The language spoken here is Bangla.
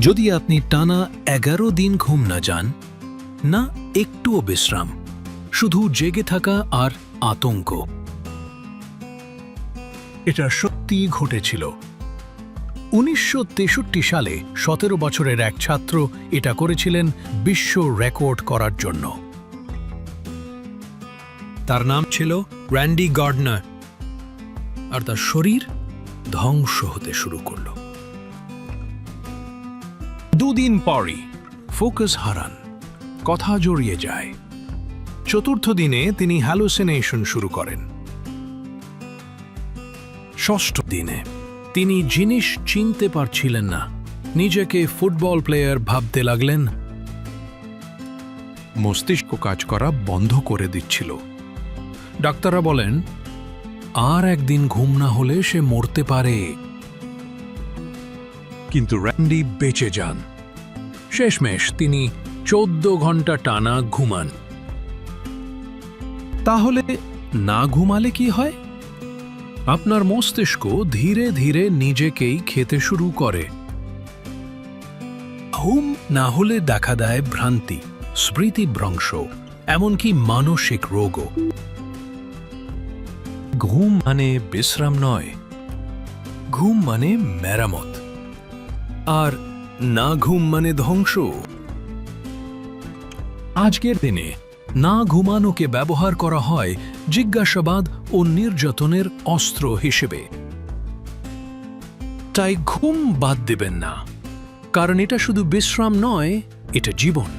যদি আপনি টানা এগারো দিন ঘুম না যান, না একটুও বিশ্রাম, শুধু জেগে থাকা আর আতঙ্ক। এটা সত্যি ঘটেছিল। উনিশশো তেষট্টি সালে সতেরো বছরের এক ছাত্র এটা করেছিলেন বিশ্ব রেকর্ড করার জন্য। তার নাম ছিল র্যান্ডি গার্ডনার। আর তার শরীর ধ্বংস হতে শুরু করল। দুদিন পরই, ফোকাস হারান, কথা জড়িয়ে যায়। চতুর্থ দিনে তিনি হ্যালুসিনেশন শুরু করেন। ষষ্ঠ দিনে, তিনি জিনিস চিনতে পারছিলেন না, নিজেকে ফুটবল প্লেয়ার ভাবতে লাগলেন। মস্তিষ্ক কাজ করা বন্ধ করে দিচ্ছিল। ডাক্তাররা বলেন, আর একদিন ঘুম না হলে সে মরতে পারে। কিন্তু র্যান্ডি বেঁচে যান। শেষমেশ তিনি চোদ্দ ঘণ্টা টানা ঘুমান। তাহলে না ঘুমালে কি হয়? আপনার মস্তিষ্ক ধীরে ধীরে নিজেকেই খেতে শুরু করে। ঘুম না হলে দেখা দেয় ভ্রান্তি স্মৃতিভ্রংশ এমনকি মানসিক রোগও। ঘুম মানে বিশ্রাম নয়, ঘুম মানে মেরামত। আর না ঘুম মানে ধ্বংস। আজকের দিনে না ঘুমানোকে ব্যবহার করা হয় জিজ্ঞাসাবাদ ও নির্যাতনের অস্ত্র হিসেবে। তাই ঘুম বাদ দেবেন না, কারণ এটা শুধু বিশ্রাম নয়, এটা জীবন।